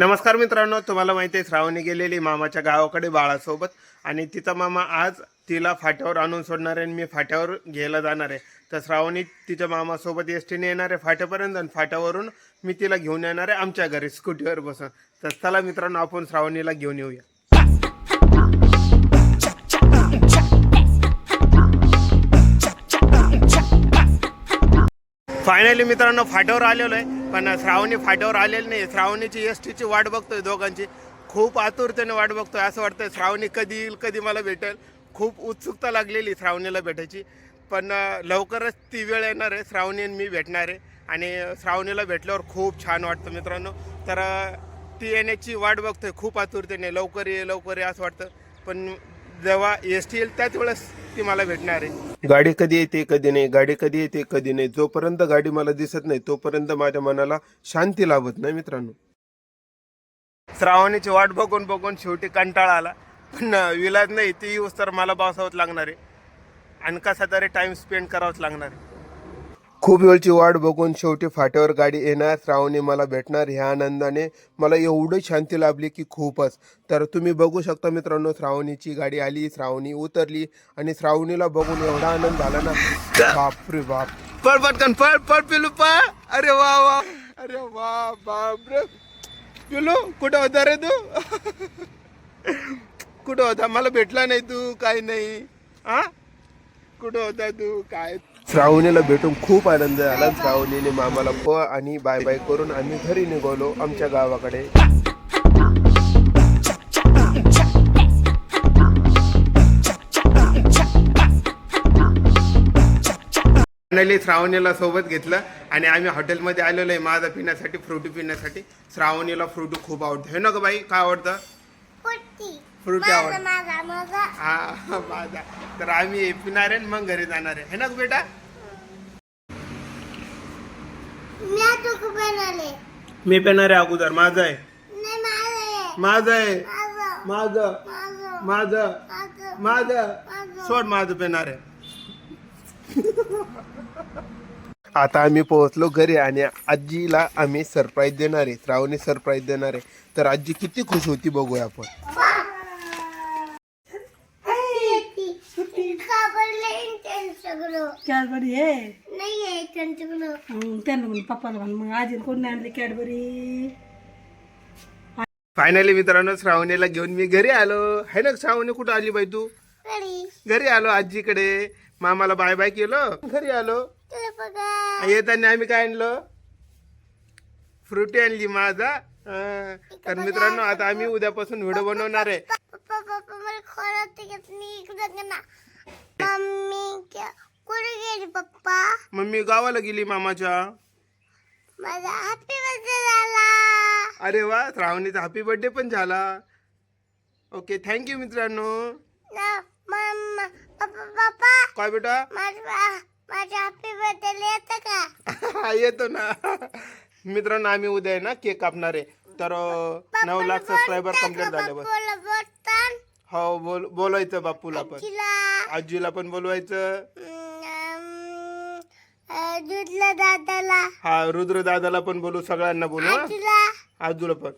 नमस्कार मित्रांनो तुम्हाला माहिती आहे श्रावणी गेलेली मामाच्या गावाकडे बाळासोबत. आणि तिचा मामा आज तिला फाट्यावर आणून सोडणार आहे आणि मी फाट्यावर घ्यायला जाणार आहे. तर श्रावणी तिच्या मामासोबत एस टीने येणार आहे फाट्यापर्यंत आणि फाट्यावरून मी तिला घेऊन येणार आहे आमच्या घरी स्कूटीवर बसून. तर चला मित्रांनो आपण श्रावणीला घेऊन येऊया. फायनली मित्रांनो फाट्यावर आलेलो आहे. पण श्रावणी फाट्यावर आलेली नाही. श्रावणीची एस टीची वाट बघतोय दोघांची. खूप आतुरतेने वाट बघतोय. असं वाटतं श्रावणी कधी येईल कधी मला भेटेल. खूप उत्सुकता लागलेली श्रावणीला भेटायची. पण लवकरच ती वेळ येणार आहे. श्रावणी मी भेटणार आहे. आणि श्रावणीला भेटल्यावर खूप छान वाटतं मित्रांनो. तर ती येण्याची वाट बघतोय. खूप आतुरतेने लवकर ये लवकर ये असं वाटतं. पण जेव्हा एस टी येईल त्याच वेळेस ती मला भेटणार आहे. गाडी कधी येते कधी नाही? गाडी कधी येते कधी नाही? जोपर्यंत गाडी मला दिसत नाही तोपर्यंत माझ्या मनाला शांती लाभत नाही मित्रांनो. श्रावणीची वाट बघून बघून शेवटी कंटाळा आला. पण विलाज नाही ती तर मला बसावंच लागणार आहे. आणि कसा तरी टाइम स्पेंड करावाच लागणार आहे. खूप वेळची वाट बघून शेवटी फाट्यावर गाडी येणार. श्रावणी मला भेटणार. ह्या आनंदाने मला एवढी शांती लाभली की खूपच. तर तुम्ही बघू शकता मित्रांनो श्रावणीची गाडी आली श्रावणी उतरली आणि श्रावणीला बघून एवढा आनंद झाला ना. बापरे बाप. पळ पटकन पळ पळ पिलू पळ. अरे वा वा. अरे वा बाप रे पिलू कुठं होता रे तू? कुठं होता? मला भेटला नाही तू काय नाही. हा कुठं होता तू? काय श्रावणीला भेटून खूप आनंद झाला. श्रावणीने मामाला प आणि बाय बाय करून आम्ही घरी निघालो आमच्या गावाकडे. फायनली श्रावणीला सोबत घेतलं आणि आम्ही हॉटेलमध्ये आलेलो आहे माझा पिण्यासाठी फ्रुटी पिण्यासाठी. श्रावणीला फ्रुटी खूप आवडतं. हे ना ग बाई काय आवडतं? फ्रुटी माझा हा माझा. तर आम्ही पिणार आहे मग घरी जाणार आहे. है ना बेटा? मी पिणार आहे अगोदर. माझं आहे. नाही माझा आहे. माझं माझं. माझं. माझं. माझं. माझं. माझं. सोड माझं पिणार आहे. आता आम्ही पोहोचलो घरी आणि आजीला आम्ही सरप्राईज देणार आहे. श्रावणी सरप्राईज देणार आहे. तर आजी किती खुश होती बघूया आपण. त्यांच्याकडं. कॅडबरी आहे? नाही आहे त्यांच्याकडं. मग त्यांना म्हणून पप्पाला म्हण मग आजीने कोणी आणली कॅडबरी? फायनली मित्रांनो श्रावणीला घेऊन मी घरी आलो. है ना श्रावणी कुठं आली बाई तू? घरी. घरी आलो आजीकडे. मामाला बाय बाय केलं. घरी आलो. तुला बघा. येताना आम्ही काय आणलं? फ्रुटी आणली माझा. अं, तर मित्रांनो आता आम्ही उद्यापासून व्हिडिओ बनवणार आहे. पप्पा पप्पा मला खरं तिकडे मी इकडे ना. कुठे गेली पप्पा? मम्मी गावाला गेली मामाच्या. माझा हॅपी बर्थडे झाला. अरे वा श्रावणीचा हॅपी बर्थडे पण झाला. ओके थँक्यू मित्रांनो. ना मम्मा पप्पा पप्पा. काय बेटा? माझा माझ्या हॅपी बर्थडे येतं का? हा येतो ना. मित्रांनो आम्ही उद्या आहे ना केक कापणार आहे. तर अं, नऊ लाख सबस्क्रायबर कंप्लीट झाले बस. बोला बोलतान हो बोल बोलायचं बापूला पण. तिला आजीला पण बोलवायचं? दुधला दादाला. हा रुद्र दादाला पण बोलू सगळ्यांना बोलू हा? आजूला पण.